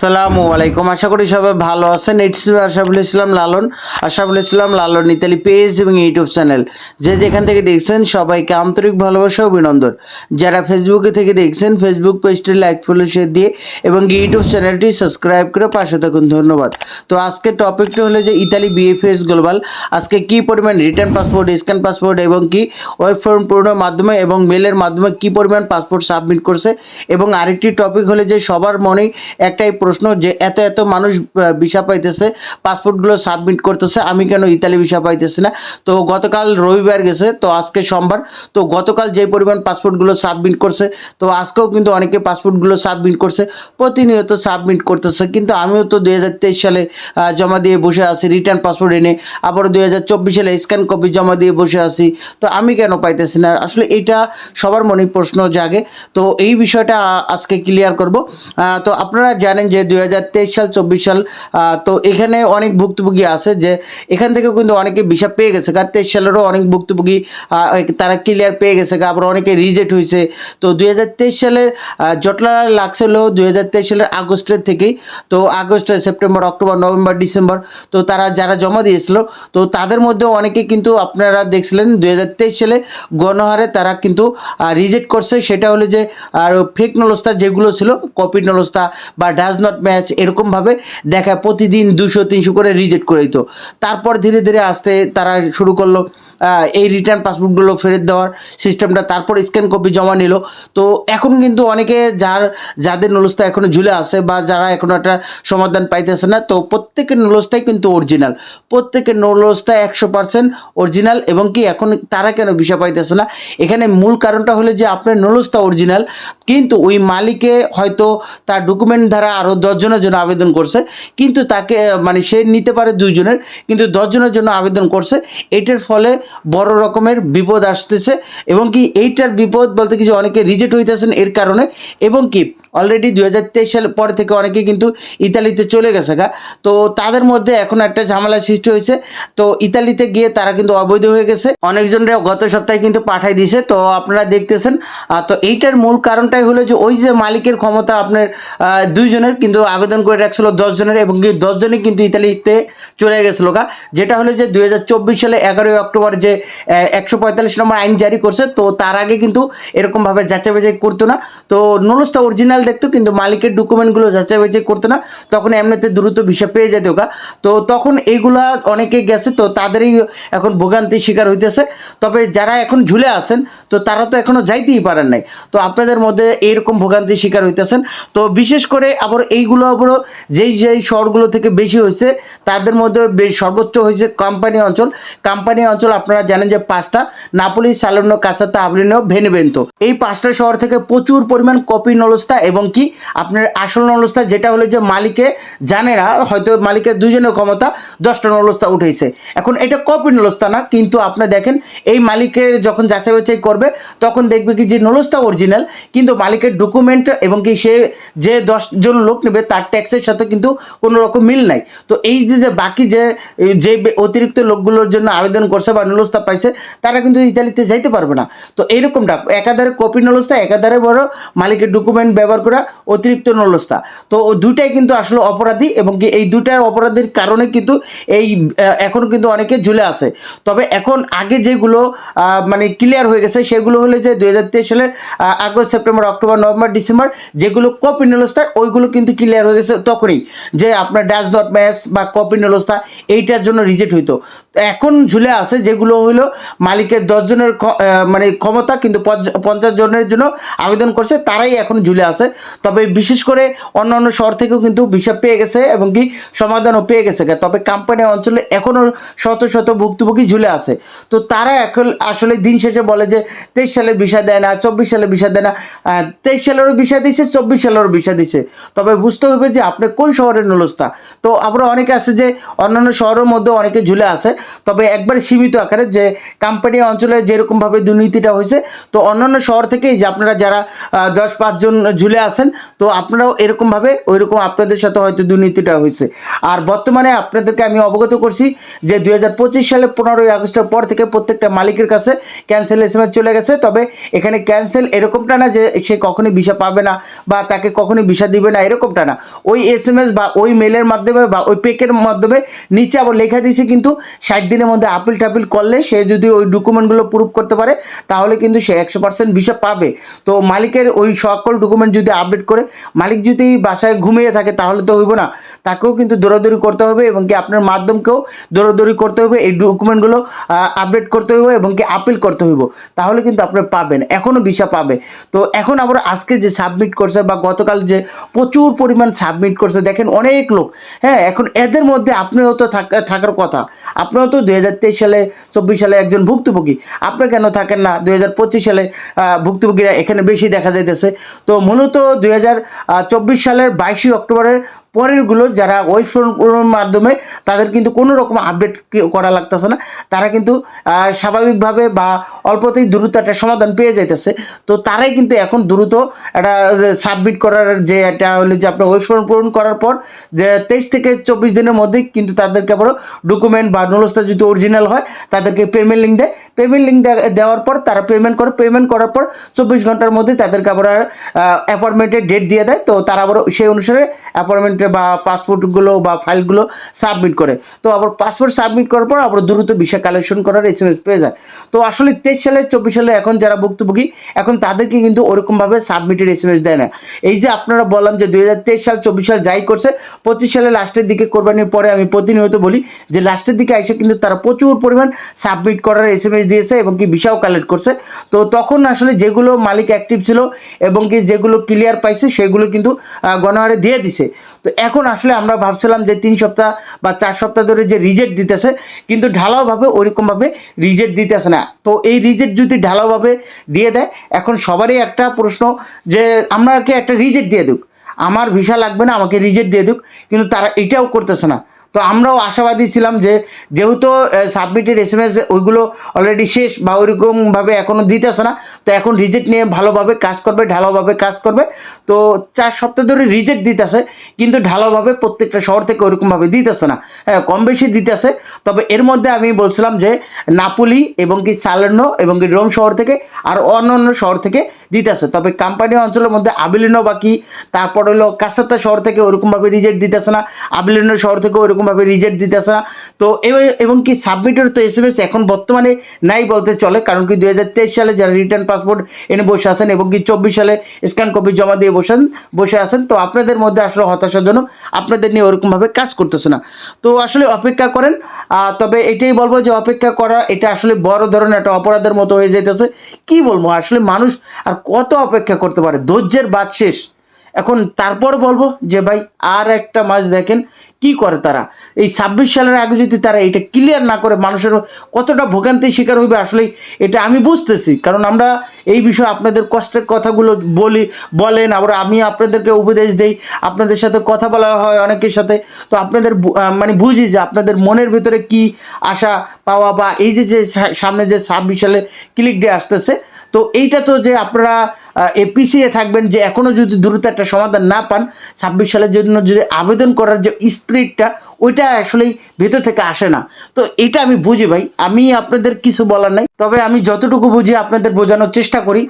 সালামু আলাইকুম। আশা করি সবাই ভালো আছেন। It's Ashaful Islam Lalon. Ashaful Islam Lalon Italy page এবং ইউটিউব চ্যানেল। যে যেখান থেকে দেখছেন, সবাইকে আন্তরিক ভালোবাসা অভিনন্দন। যারা ফেসবুকে থেকে দেখছেন ফেসবুক পেজটি লাইক ফলো শেয়ার দিয়ে এবং ইউটিউব চ্যানেলটি সাবস্ক্রাইব করে পাশে থাকুন। ধন্যবাদ। তো আজকের টপিকটি হলো যে ইতালি বিএফএস গ্লোবাল আজকে কি পরিমাণ রিটার্ন পাসপোর্ট স্ক্যান পাসপোর্ট এবং কি ওয়েব ফর্ম পূরণের মাধ্যমে এবং মেলের মাধ্যমে কি পরিমাণ পাসপোর্ট সাবমিট করছে? এবং আরেকটি টপিক হলো যে সবার মনেই একটাই প্রশ্ন যে এত এত মানুষ ভিসা পাইতেছে পাসপোর্টগুলো সাবমিট করতেছে, আমি কেন ইতালি ভিসা পাইতেছি না? তো গতকাল রবিবার গেছে, তো আজকে সোমবার, তো গতকাল যে পরিমাণ পাসপোর্টগুলো সাবমিট করছে, তো আজকেও কিন্তু অনেকে পাসপোর্টগুলো সাবমিট করছে, প্রতিনিয়ত সাবমিট করতেছে, কিন্তু আমিও তো দুই হাজার তেইশ সালে জমা দিয়ে বসে আছি রিটার্ন পাসপোর্ট এনে আবার দুই হাজার চব্বিশ সালে স্ক্যান কপি জমা দিয়ে বসে আছি, তো আমি কেন পাইতেছি না? আসলে এটা সবার মনে প্রশ্ন জাগে, তো এই বিষয়টা আজকে ক্লিয়ার করব। তো আপনারা জানেন যে দুই হাজার তেইশ সাল, চব্বিশ সাল তো এখানে অনেক ভুক্তভোগী আছে যে এখান থেকেও কিন্তু অনেকে ভিসা পেয়ে গেছে। কারণ তেইশ সালেরও অনেক ভুক্তভোগী তারা ক্লিয়ার পেয়ে গেছে। আবার অনেকে রিজেক্ট হয়েছে। তো দুই হাজার তেইশ সালের জটলা লাগছিল দুই হাজার তেইশ সালের আগস্টের থেকেই। তো August, September, October, November, December, তো তারা যারা জমা দিয়েছিল, তো তাদের মধ্যে অনেকে কিন্তু আপনারা দেখছিলেন দুই হাজার তেইশ সালে গণহারে তারা কিন্তু রিজেক্ট করছে। সেটা হলো যে, আর ফেক নলস্তা যেগুলো ছিল কপি নলস্তা বা ডাজ নট ম্যাচ এরকমভাবে দেখায় প্রতিদিন দুশো তিনশো করে রিজেক্ট করে দিত। তারপর ধীরে ধীরে আসতে তারা শুরু করল এই রিটার্ন পাসবুকগুলো ফেরত দেওয়ার সিস্টেমটা তারপর স্ক্যান কপি জমা নিল। তো এখন কিন্তু অনেকে যার, যাদের নলস্তা এখনও ঝুলে আছে বা যারা এখনও একটা সমাধান পাইতেছে না, তো প্রত্যেকের নলস্তাই কিন্তু অরিজিনাল প্রত্যেকের নলস্তা একশো পার্সেন্ট অরিজিনাল এবং কি এখন তারা কেন বিষয় পাইতেছে না? এখানে মূল কারণটা হলো যে আপনার নলস্তা অরিজিনাল কিন্তু ওই মালিকে হয়তো তার ডকুমেন্ট দ্বারা আরও দশজনের জন্য আবেদন করছে, কিন্তু তাকে মানে সে নিতে পারে দুইজনের, কিন্তু দশজনের জন্য আবেদন করছে। এটার ফলে বড় রকমের বিপদ আসতেছে এবং কি এইটার বিপদ বলতে কিছু অনেকে রিজেক্ট হইতেছেন এর কারণে, এবং কি অলরেডি দু হাজার তেইশ সালের পর থেকে অনেকে কিন্তু ইতালিতে চলে গেছে গা। তো তাদের মধ্যে এখন একটা ঝামেলা সৃষ্টি হয়েছে। তো ইতালিতে গিয়ে তারা কিন্তু অবৈধ হয়ে গেছে। অনেকজনরা গত সপ্তাহে কিন্তু পাঠাই দিয়েছে। তো আপনারা দেখতেছেন তো এইটার মূল কারণটাই হলো যে ওই যে মালিকের ক্ষমতা আপনার দুইজনের কিন্তু আবেদন করে রাখছিল দশজনের এবং দশজনই কিন্তু ইতালিতে চলে গেছিল গা। যেটা হলো যে দুই হাজার চব্বিশ সালে এগারোই অক্টোবর যে একশো পঁয়তাল্লিশ নম্বর আইন জারি করছে, তো তার আগে কিন্তু এরকমভাবে যাচাই বাছাই করতো না। তো নলসটা অরিজিনাল দেখতো, কিন্তু মালিকের ডকুমেন্টগুলো যাচাই বাছাই করতো না, তখন এমনিতে দ্রুত ভিসা পেয়ে যেত গা তো তখন এইগুলা অনেকে গেছে, তো তাদেরই এখন ভোগান্তির শিকার হইতেছে। তবে যারা এখন ঝুলে আছেন, তো তারা তো এখনও যাইতেই পারেন নাই। তো আপনাদের মধ্যে এইরকম ভোগান্তির শিকার হইতেছেন। তো বিশেষ করে আবার এইগুলো আবার যেই যেই শহরগুলো থেকে বেশি হয়েছে তাদের মধ্যে সর্বোচ্চ হয়েছে কোম্পানি অঞ্চল। কোম্পানি অঞ্চল আপনারা জানেন যে পাঁচটা নাপোলি সালেনো কাসাতা আবলিনো ভেনেবেন্তো এই পাঁচটা শহর থেকে প্রচুর পরিমাণ কপি নলস্তা এবং কি আপনার আসল নলস্তা যেটা হলো যে মালিকে জানে না, হয়তো মালিকের দুজনের ক্ষমতা দশটা নলস্তা উঠেছে। এখন এটা কপি নলস্তা না, কিন্তু আপনি দেখেন, এই মালিকের যখন যাচাই বাছাই করবে, তখন দেখবে কি যে নলস্তা অরিজিনাল কিন্তু মালিকের ডকুমেন্ট এবং কি সে যে দশজন লোক নেবে, তার ট্যাক্সের সাথে কিন্তু কোনো রকম মিল নাই। তো এই যে যে বাকি যে যে অতিরিক্ত লোকগুলোর জন্য আবেদন করছে বা নলস্তা পাইছে, তারা কিন্তু ইতালিতে যাইতে পারবে না। তো এইরকমটা, একাধারে কপি নলস্তা, একাধারে বড় মালিকের ডকুমেন্ট ব্যবহার করা অতিরিক্ত নলস্তা তো দুইটাই কিন্তু আসলে অপরাধী এবং কি এই দুটার অপরাধের কারণে কিন্তু এই এখন কিন্তু অনেকে ঝুলে আছে। তবে এখন আগে যেগুলো মানে ক্লিয়ার হয়ে গেছে সেগুলো হলো যে দুই হাজার তেইশ সালের August, September, October, November, December যেগুলো কপি নলস্তা ওইগুলো কিন্তু ক্লিয়ার হয়ে গেছে তখনই যে আপনার ড্যাশ ডট ম্যাচ বা কপি নলস্তা এইটার জন্য রিজেক্ট হইতো। এখন ঝুলে আছে যেগুলো হইল মালিকের দশজনের মানে ক্ষমতা কিন্তু পঞ্চাশ জনের জন্য আবেদন করছে, তারাই এখন ঝুলে আছে। তবে বিশেষ করে অন্য অন্য শহর থেকেও কিন্তু ভিসা পেয়ে গেছে এবং কি সমাধানও পেয়ে গেছে। তবে কোম্পানি অঞ্চলে এখনও শত শত ভুক্তভোগী ঝুলে আছে। তো তারা এখন আসলে দিন শেষে বলে যে, তেইশ সালের ভিসা দেয় না, চব্বিশ সালের ভিসা দেয় না। তেইশ সালেরও ভিসা দিছে, চব্বিশ সালেরও ভিসা দিছে। তবে বুঝতে হবে যে, আপনি কোন শহরের নলস্তা তো আবার অনেকে আছে যে অন্যান্য শহরের মধ্যে অনেকে ঝুলে আছে। তবে একবারে সীমিত আকারে যে, কোম্পানি অঞ্চলে যেরকমভাবে দুর্নীতিটা হয়েছে, তো অন্যান্য শহর থেকেই যে, আপনারা যারা দশ পাঁচজন ঝুলে ভুলে আসেন তো আপনারাও এরকমভাবে ওই রকম আপনাদের সাথে হয়তো দুর্নীতিটা হয়েছে। আর বর্তমানে আপনাদেরকে আমি অবগত করছি যে দুই হাজার পঁচিশ সালে পনেরোই আগস্টের পর থেকে প্রত্যেকটা মালিকের কাছে ক্যান্সেল এস চলে গেছে। তবে এখানে ক্যান্সেল এরকমটা না যে সে কখনই ভিসা পাবে না বা তাকে কখনই ভিসা দিবে না, এরকমটা না। ওই এস বা ওই মেলের মাধ্যমে বা ওই পেকের মাধ্যমে নিচে আবার লেখা দিয়েছে কিন্তু ষাট দিনের মধ্যে আপিল টাপিল করলে সে যদি ওই ডকুমেন্টগুলো প্রুভ করতে পারে, তাহলে কিন্তু সে একশো পার্সেন্ট ভিসা পাবে। তো মালিকের ওই সকল ডকুমেন্ট যদি আপডেট করে মালিক যদি বাসায় ঘুমিয়ে থাকে তাহলে তো হইব না। তাকেও কিন্তু দৌড়াদৌড়ি করতে হবে এবং কি আপনার মাধ্যমকেও দৌড়াদৌড়ি করতে হবে এই ডকুমেন্টগুলো আপডেট করতে হবে এবং কি আপিল করতে হইব। তাহলে কিন্তু আপনি পাবেন এখনও ভিসা পাবে। তো এখন আবার আজকে যে সাবমিট করছে বা গতকাল যে প্রচুর পরিমাণ সাবমিট করছে, দেখেন অনেক লোক হ্যাঁ এখন এদের মধ্যে আপনিও তো থাকা- থাকার কথা। আপনিও তো দুই হাজার তেইশ সালে, চব্বিশ সালে একজন ভুক্তভোগী। আপনি কেন থাকেন না? দুই সালে ভুক্তভোগীরা এখানে বেশি দেখা যাইতেছে। তো মূলত চব্বিশ সালের বাইশে অক্টোবরের পরেরগুলো যারা ফোনের মাধ্যমে তাদের কিন্তু কোনো রকম আপডেট করা লাগতেছে না। তারা কিন্তু স্বাভাবিকভাবে বা অল্পতেই দ্রুত একটা সমাধান পেয়ে যাইতেছে। তো তারাই কিন্তু এখন দ্রুত একটা সাবমিট করার যে একটা হলো যে আপনার ফর্ম পূরণ করার পর যে তেইশ থেকে চব্বিশ দিনের মধ্যেই কিন্তু তাদেরকে আবার ডকুমেন্ট বা নলসটা যদি অরিজিনাল হয়, তাদেরকে পেমেন্ট লিঙ্ক দেয়। পেমেন্ট লিঙ্ক দেওয়ার পর তারা পেমেন্ট করে। পেমেন্ট করার পর চব্বিশ ঘণ্টার মধ্যে তাদেরকে আবার অ্যাপয়েন্টমেন্টের ডেট দিয়ে দেয়, তো তারা আবার সেই অনুসারে অ্যাপয়েন্টমেন্টে বা পাসপোর্টগুলো বা ফাইলগুলো সাবমিট করে। তো আবার পাসপোর্ট সাবমিট করার পর আবার দ্রুত ভিসা কালেকশন করার এস এম এস পেয়ে যায়। তো আসলে তেইশ সালে, চব্বিশ সালে এখন যারা ভুক্তভোগী, এখন তাদেরকে কিন্তু ওরকমভাবে সাবমিটেড এস এম এস দেয় না। এই যে আপনারা বললাম যে দুই হাজার তেইশ সাল, চব্বিশ সাল যাই করছে, পঁচিশ সালে লাস্টের দিকে কোরবানির পরে আমি প্রতিনিয়ত বলি যে লাস্টের দিকে এসে কিন্তু তারা প্রচুর পরিমাণ সাবমিট করার এস এম এস দিয়েছে এবং কি ভিসাও কালেক্ট করছে। তো তখন আসলে যেগুলো মালিক অ্যাক্টিভ ছিল এবং কি যেগুলো ক্লিয়ার পাইছে, সেগুলো কিন্তু গণহারে দিয়ে দিছে। তো এখন আসলে আমরা ভাবছিলাম যে তিন সপ্তাহ বা চার সপ্তাহ ধরে যে রিজেক্ট দিতেছে, কিন্তু ঢালাওভাবে ওইরকমভাবে রিজেক্ট দিতেছে না। তো এই রিজেক্ট যদি ঢালাওভাবে দিয়ে দেয়, এখন সবারই একটা প্রশ্ন যে আমাকে একটা রিজেক্ট দিয়ে দিক? আমার ভিসা লাগবে না, আমাকে রিজেক্ট দিয়ে দিক, কিন্তু তারা এটাও করতেছে না। তো আমরাও আশাবাদী ছিলাম যে যেহেতু সাবমিটেড এস এম এস ওইগুলো অলরেডি শেষ বা ওইরকমভাবে এখনও দিতেছে না, তো এখন রিজেক্ট নিয়ে ভালোভাবে কাজ করবে, ঢালাওভাবে কাজ করবে। তো চার সপ্তাহ ধরে রিজেক্ট দিতেছে, কিন্তু ঢালাওভাবে প্রত্যেকটা শহর থেকে ওইরকমভাবে দিতেছে না। হ্যাঁ কম বেশি দিতেছে, তবে এর মধ্যে আমি বলছিলাম যে নাপুলি এবং কি সালার্নো এবং কি রোম শহর থেকে আর অন্য অন্য শহর থেকে দিতেছে। তবে কোম্পানি অঞ্চলের মধ্যে আবিলিনো বাকি তারপর হলো কাসাত্তা শহর থেকে ওরকমভাবে রিজেক্ট দিতেছে না, আবিলিনো শহর থেকে ওরকমভাবে রিজেক্ট দিতেছে তো এবং কি সাবমিটের তো এস এম এস এখন বর্তমানে নাই বলতে চলে, কারণ কি দুই হাজার তেইশ সালে যারা রিটার্ন পাসপোর্ট এনে বসে আছেন এবং কি চব্বিশ সালে স্ক্যান কপি জমা দিয়ে বসেন, বসে আছেন, তো আপনাদের মধ্যে আসলে হতাশাজনক, আপনাদের নিয়ে ওরকমভাবে কাজ করতেছে না। তো আসলে অপেক্ষা করেন তবে এটাই বলব যে অপেক্ষা করা, এটা আসলে বড় ধরনের একটা অপরাধের মতো হয়ে যেতেছে। কি বলব, আসলে মানুষ আর কত অপেক্ষা করতে পারে? ধৈর্যের বাদ শেষ। এখন তারপর বলব যে ভাই, আর একটা মাস দেখেন কি করে তারা। এই ছাব্বিশ সালের আগে যদি তারা এটা ক্লিয়ার না করে মানুষের কতটা ভোগান্তির শিকার হইবে আসলে এটা আমি বুঝতেছি। কারণ আমরা এই বিষয়ে আপনাদের কষ্টের কথাগুলো বলি, বলেন, আবার আমি আপনাদেরকে উপদেশ দেই, আপনাদের সাথে কথা বলা হয় অনেকের সাথে। তো আপনাদের মানে বুঝি যে আপনাদের মনের ভিতরে কি আশা পাওয়া বা এই যে যে সামনে যে ছাব্বিশ সালে ক্লিক ডে আসতেছে তো এইটা তো যে আপনারা পিছিয়ে থাকবেন যে এখনও যদি দ্রুত একটা সমাধান না পান, ছাব্বিশ সালের জন্য যদি আবেদন করার যে স্পিরিটটা ওইটা আসলেই ভেতর থেকে আসে না। তো এটা আমি বুঝি ভাই, আমি আপনাদের কিছু বলার নাই, তবে আমি যতটুকু বুঝি আপনাদের বোঝানোর চেষ্টা করি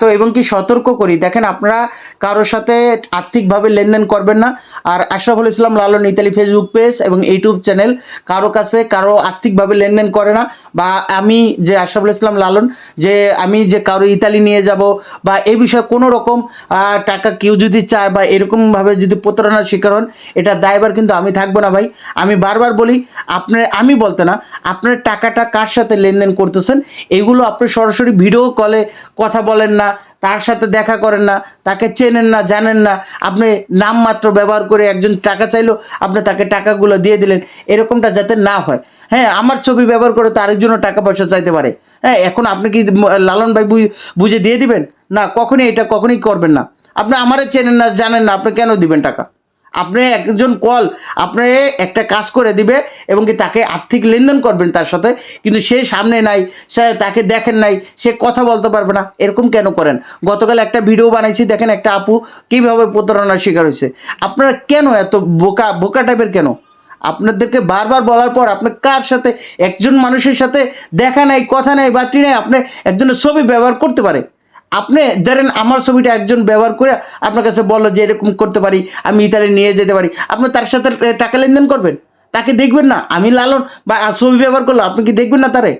তো এবং কি সতর্ক করি। দেখেন, আপনারা কারোর সাথে আর্থিকভাবে লেনদেন করবেন না, আর Ashraful Islam Lalon Italy Facebook page এবং ইউটিউব চ্যানেল, কারও কাছে কারও আর্থিকভাবে লেনদেন করে না, বা আমি যে আশরাফুল ইসলাম লালন, যে আমি যে কারও ইতালি নিয়ে যাব বা এই বিষয়ে কোনো রকম টাকা কেউ যদি চায় বা এরকমভাবে যদি প্রতারণার শিকার হন, এটা দায়বার কিন্তু আমি থাকব না ভাই। আমি বারবার বলি, আপনার, আমি বলতে না, আপনার টাকাটা কার সাথে লেনদেন করতেছেন? এগুলো আপনি সরাসরি ভিডিও কলে কথা বলেন না তার সাথে দেখা করেন না, তাকে চেনেন না, জানেন না। আপনি নামমাত্র ব্যবহার করে একজন টাকা চাইলো, আপনি তাকে টাকাগুলো দিয়ে দিলেন। এরকমটা যাতে না হয়। হ্যাঁ আমার ছবি ব্যবহার করে তো আরেকজনও টাকা পয়সা চাইতে পারে। হ্যাঁ এখন আপনি কি লালন ভাই বুঝে দিয়ে দিবেন? না, কখনই এটা কখনই করবেন না। আপনি আমারে চেনেন না, জানেন না, আপনি কেন দিবেন টাকা? আপনি একজন কল আপনি একটা কাজ করে দিবে এবং কি তাকে আর্থিক লেনদেন করবেন তার সাথে, কিন্তু সে সামনে নাই, সে তাকে দেখেন নাই, সে কথা বলতে পারবে না, এরকম কেন করেন? গতকাল একটা ভিডিও বানাইছি, দেখেন একটা আপু কীভাবে প্রতারণার শিকার হয়েছে। আপনারা কেন এত বোকা বোকা টাইপের কেন? আপনাদেরকে বারবার বলার পর আপনি কার সাথে, একজন মানুষের সাথে দেখা নাই, কথা নাই, বাতি নাই, আপনি একজনের ছবি ব্যবহার করতে পারে। আপনি ধরেন আমার ছবিটা একজন ব্যবহার করে আপনার কাছে বলল যে এরকম করতে পারি, আমি ইতালি নিয়ে যেতে পারি, আপনি তার সাথে টাকা লেনদেন করবেন? তাকে দেখবেন না, আমি লালন বা ছবি ব্যবহার করল, আপনি কি দেখবেন না তারে?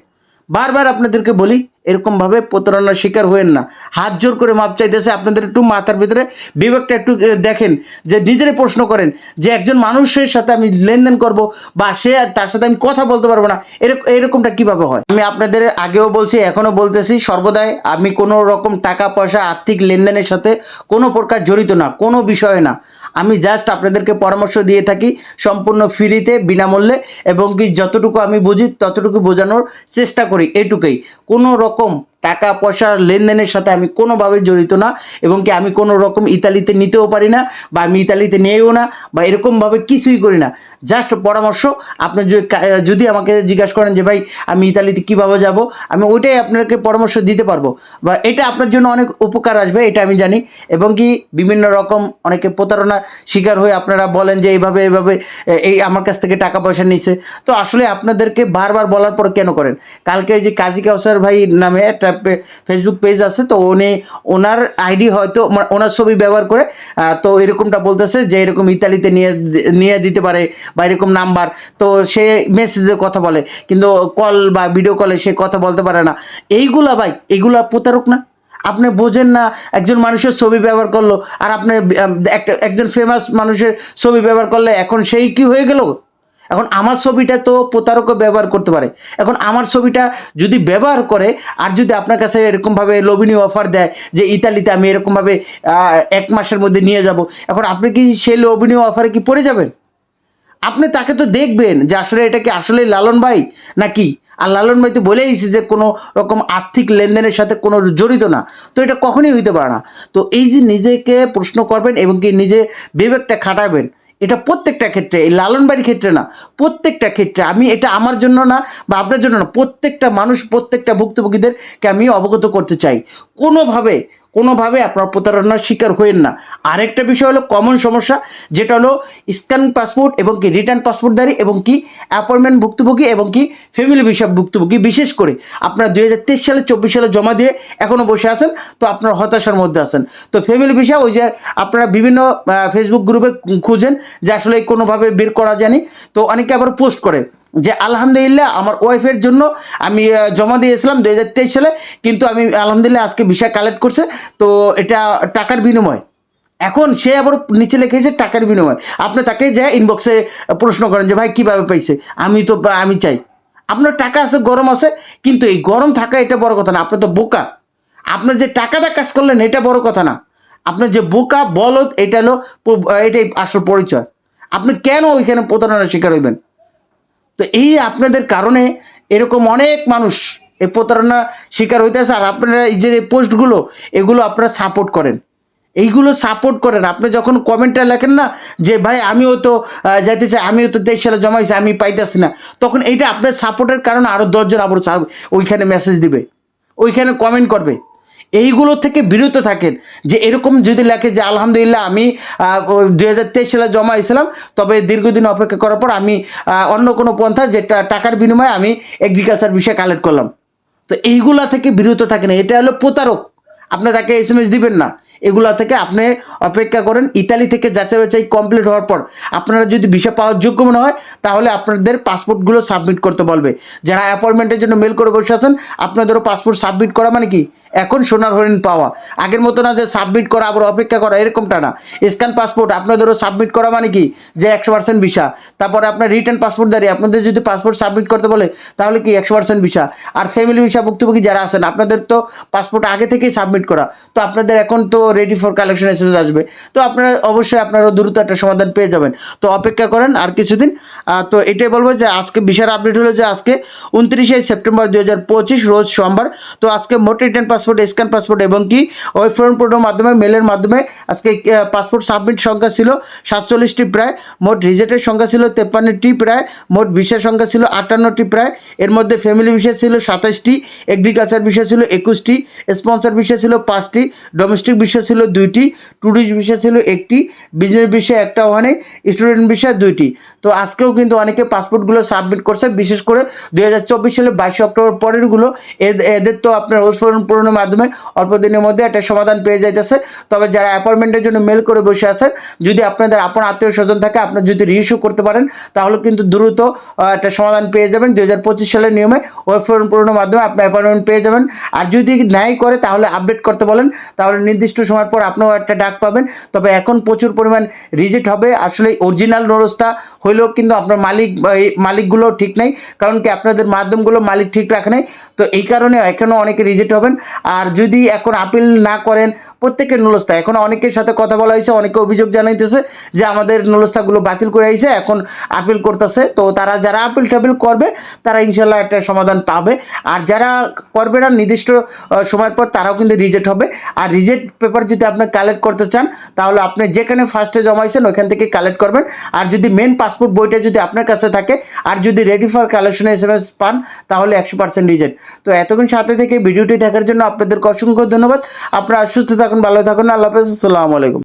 বারবার আপনাদেরকে বলি এরকমভাবে প্রতারণার শিকার হয়েন না। হাত জোর করে মাপ চাইতেছে, আপনাদের একটু মাথার ভিতরে বিবেকটা একটু দেখেন, যে নিজেরাই প্রশ্ন করেন যে একজন মানুষের সাথে আমি লেনদেন করব বা সে তার সাথে আমি কথা বলতে পারব না এরকম এরকমটা কীভাবে হয়? আমি আপনাদের আগেও বলছি, এখনও বলতেছি, সর্বদাই আমি কোনো রকম টাকা পয়সা, আর্থিক লেনদেনের সাথে কোনো প্রকার জড়িত না, কোনো বিষয়ে না। আমি জাস্ট আপনাদেরকে পরামর্শ দিয়ে থাকি, সম্পূর্ণ ফ্রিতে, বিনামূল্যে, এবং কি যতটুকু আমি বুঝি, ততটুকু বোঝানোর চেষ্টা করি, এটুকুই। কোনো রকম hukum টাকা পয়সার লেনদেনের সাথে আমি কোনোভাবে জড়িত না এবং কি আমি কোনো রকম ইতালিতে নিতেও পারি না বা আমি ইতালিতে নিয়েও না বা এরকমভাবে কিছুই করি না। জাস্ট পরামর্শ, আপনি যদি আমাকে জিজ্ঞাসা করেন যে, ভাই, আমি ইতালিতে কীভাবে যাব? আমি ওইটাই আপনাকে পরামর্শ দিতে পারব। বা এটা আপনার জন্য অনেক উপকার আসবে, এটা আমি জানি। এবং কি বিভিন্ন রকম অনেকে প্রতারণার শিকার হয়ে আপনারা বলেন যে, এইভাবে এইভাবে এই আমার কাছ থেকে টাকা পয়সা নিছে। তো আসলে আপনাদেরকে বারবার বলার পর কেন করেন? কালকে যে কাজী কাউসার ভাই নামে একটা পে- ফেসবুক পেজ আছে, তো উনি, ওনার আইডি হয়তো ওনার ছবি ব্যবহার করে তো এরকমটা বলতেছে যে এরকম ইতালিতে নিয়ে নিয়ে দিতে পারে বা এরকম নাম্বার, তো সে মেসেজে কথা বলে, কিন্তু কল বা ভিডিও কলে সে কথা বলতে পারে না। এইগুলা ভাই, এইগুলা প্রতারক না? আপনি বোঝেন না, একজন মানুষের ছবি ব্যবহার করল, আর আপনি একটা, একজন ফেমাস মানুষের ছবি ব্যবহার করলে এখন সেই কি হয়ে গেল? এখন আমার ছবিটা তো প্রতারকও ব্যবহার করতে পারে। এখন আমার ছবিটা যদি ব্যবহার করে, আর যদি আপনার কাছে এরকমভাবে লোভনীয় অফার দেয় যে ইতালিতে আমি এরকমভাবে এক মাসের মধ্যে নিয়ে যাব, এখন আপনি কি সেই লোভনীয় অফারে কি পড়ে যাবেন? আপনি তাকে তো দেখবেন যে আসলে এটা কি আসলে লালন ভাই নাকি? আর লালন ভাই তো বলেইছে যে কোনো রকম আর্থিক লেনদেনের সাথে কোনো জড়িত না। তো এটা কখনই হইতে পারে না। তো এই যে নিজেকে প্রশ্ন করবেন এবং কি নিজে বিবেকটা খাটাবেন এটা প্রত্যেকটা ক্ষেত্রে, এই লালন বাড়ির ক্ষেত্রে না, প্রত্যেকটা ক্ষেত্রে আমি এটা আমার জন্য না বা আপনার জন্য না, প্রত্যেকটা মানুষ, প্রত্যেকটা ভুক্তভোগীদেরকে আমি অবগত করতে চাই। কোনোভাবে কোনোভাবে আপনার প্রতারণার শিকার হয়েন না। আরেকটা বিষয় হলো কমন সমস্যা, যেটা হলো স্ক্যান পাসপোর্ট এবং কি রিটার্ন পাসপোর্টধারী এবং কি অ্যাপয়েন্টমেন্ট ভুক্তভোগী এবং কি ফ্যামিলি বিষয় ভুক্তভোগী। বিশেষ করে আপনারা দুই হাজার তেইশ সালে, চব্বিশ সালে জমা দিয়ে এখনও বসে আছেন, তো আপনার হতাশার মধ্যে আছেন। তো ফ্যামিলি বিষয় ওই যে আপনারা বিভিন্ন ফেসবুক গ্রুপে খুঁজেন যে আসলে কোনোভাবে বের করা যায়নি। তো অনেকে আবার পোস্ট করে। যে আলহামদুলিল্লাহ আমার ওয়াইফের জন্য আমি জমা দিয়েছিলাম দু হাজার তেইশ সালে, কিন্তু আমি আলহামদুলিল্লাহ আজকে ভিসা কালেক্ট করছে। তো এটা টাকার বিনিময়। এখন সে আবার নিচে লিখেছে টাকার বিনিময়। আপনি তাকে যে ইনবক্সে প্রশ্ন করেন যে, ভাই, কীভাবে পাইছে? আমি তো আমি চাই। আপনার টাকা আছে, গরম আছে, কিন্তু এই গরম থাকা এটা বড় কথা না। আপনি তো বোকা। আপনার যে টাকাটা কাজ করলেন, এটা বড় কথা না। আপনার যে বোকা, বলদ, এটা হলো এটাই আসল পরিচয়। আপনি কেন ওইখানে প্রতারণার শিকার হইবেন? তো এই আপনাদের কারণে এরকম অনেক মানুষ এই প্রতারণা শিকার হইতেছে, আর আপনারা এই যে পোস্টগুলো, এগুলো আপনারা সাপোর্ট করেন। এইগুলো সাপোর্ট করেন। আপনি যখন কমেন্টটা লেখেন না, যে ভাই আমিও তো যাইতে চাই, আমিও তো তেইশ সালে জমাইছি, আমি পাইতেছি না, তখন এইটা আপনার সাপোর্টের কারণে আরও দশজন আবার ওইখানে মেসেজ দিবে, ওইখানে কমেন্ট করবে। এইগুলো থেকে বিরত থাকেন। যে এরকম যদি লেখে যে, আলহামদুলিল্লাহ, আমি দুই হাজার তেইশ সালে জমা জমাইছিলাম তবে দীর্ঘদিন অপেক্ষা করার পর আমি অন্য কোনো পন্থা যেটা টাকার বিনিময়ে আমি এগ্রিকালচার বিষয়ে কালেক্ট করলাম। তো এইগুলা থেকে বিরত থাকেন। এটা হলো প্রতারক। আপনি তাকে এস এম এস দিবেন না। এগুলা থেকে আপনি অপেক্ষা করেন। ইতালি থেকে যাচাই বাছাই কমপ্লিট হওয়ার পর আপনারা যদি ভিসা পাওয়ার যোগ্য মনে হয়, তাহলে আপনাদের পাসপোর্টগুলো সাবমিট করতে বলবে। যারা অ্যাপয়েন্টমেন্টের জন্য মেল করে বসে আছেন, আপনাদেরও পাসপোর্ট সাবমিট করা মানে কি? এখন সোনার হরিণ পাওয়া। আগের মতো না যে সাবমিট করা, আবার অপেক্ষা করা, এরকমটা না। স্ক্যান পাসপোর্ট আপনাদেরও সাবমিট করা মানে কি? যে একশো পার্সেন্ট ভিসা তারপরে আপনার রিটার্ন পাসপোর্ট দাঁড়িয়ে, আপনাদের যদি পাসপোর্ট সাবমিট করতে বলে, তাহলে কি একশো পার্সেন্ট ভিসা আর ফ্যামিলি ভিসা ভুক্তভোগী যারা আছেন, আপনাদের তো পাসপোর্ট আগে থেকেই সাবমিট করা। তো আপনাদের এখন তো রেডি ফর কালেকশন এস আসবে। তো আপনারা অবশ্যই আপনারা দ্রুত একটা সমাধান পেয়ে যাবেন। তো অপেক্ষা করেন আর কিছুদিন। তো এটাই বলব যে আজকে বিশাল আপডেট হলো যে আজকে উনত্রিশে সেপ্টেম্বর দুই হাজার পঁচিশ, রোজ সোমবার। তো আজকে মোট রিটার্ন পাসপোর্ট স্ক্যান পাসপোর্ট এবং কি ওই ফোন পোর্টের মাধ্যমে মেলের মাধ্যমে আজকে পাসপোর্ট সাবমিট সংখ্যা ছিল সাতচল্লিশটি প্রায়, মোট রিজেক্টের সংখ্যা ছিল তেপ্পান্নটি প্রায়, মোট ভিসার সংখ্যা ছিল আটান্নটি প্রায়। এর মধ্যে ফ্যামিলি ভিসা ছিল সাতাশটি এগ্রিকালচার ভিসা ছিল একুশটি স্পন্সর ভিসা ছিল পাঁচটি ডোমেস্টিক ভিসা ছিল দুইটি ট্যুরিস্ট ভিসা ছিল একটি বিজনেস ভিসা একটা ওখানে স্টুডেন্ট ভিসা দুইটি। তো আজকেও কিন্তু অনেকে পাসপোর্টগুলো সাবমিট করছে, বিশেষ করে দুই হাজার চব্বিশ সালের বাইশে অক্টোবর পরেরগুলো। এদ- এদের তো আপনার ফোন পূরণের মাধ্যমে অল্প দিনের মধ্যে একটা সমাধান পেয়ে যাইতেছে। তবে যারা অ্যাপয়েন্টমেন্টের জন্য মেল করে বসে আছেন, যদি আপনাদের আপন আত্মীয় স্বজন থাকে, আপনার যদি রিইস্যু করতে পারেন, তাহলে কিন্তু দ্রুত একটা সমাধান পেয়ে যাবেন। দুই হাজার পঁচিশ সালের নিয়মে ওয়েব ফর্ম পূরণের মাধ্যমে আপনি অ্যাপয়েন্টমেন্ট পেয়ে যাবেন। আর যদি ন্যায় করে, তাহলে আপডেট করতে বলেন। তাহলে নির্দিষ্ট সময় পর আপনিও একটা ডাক পাবেন। তবে এখন প্রচুর পরিমাণ রিজেক্ট হবে। আসলে অরিজিনাল নরস্তা হইলেও কিন্তু আপনার মালিক মালিকগুলো ঠিক নেই। কারণ কি আপনাদের মাধ্যমগুলো মালিক ঠিক রাখে নাই। তো এই কারণে এখনও অনেকে রিজেক্ট হবেন। আর যদি এখন আপিল না করেন প্রত্যেকের নলস্তা এখন অনেকের সাথে কথা বলা হয়েছে অনেকে অভিযোগ জানাইতেছে যে আমাদের নলস্তাগুলো বাতিল করে আইছে এখন আপিল করতেছে। তো তারা যারা আপিল টাপিল করবে তারা ইনশাল্লাহ একটা সমাধান পাবে। আর যারা করবে না নির্দিষ্ট আহ, সময় পর তারাও কিন্তু রিজেক্ট হবে। আর রিজেক্ট পেপার যদি আপনি কালেক্ট করতে চান, তাহলে আপনি যেখানে ফার্স্টে জমাইছেন ওখান থেকে কালেক্ট করবেন। আর যদি মেন পাসপোর্ট বইটা যদি আপনার কাছে থাকে, আর যদি ready for collection S M S পান, তাহলে একশো পার্সেন্ট রিজেক্ট তো এতক্ষণ সাথে থেকে ভিডিওটি দেখার জন্য আপনাদেরকে অসংখ্য ধন্যবাদ। আপনারা সুস্থ থাকুন, ভালো থাকুন, আল্লাহ হাফেজ, আসসালামু আলাইকুম।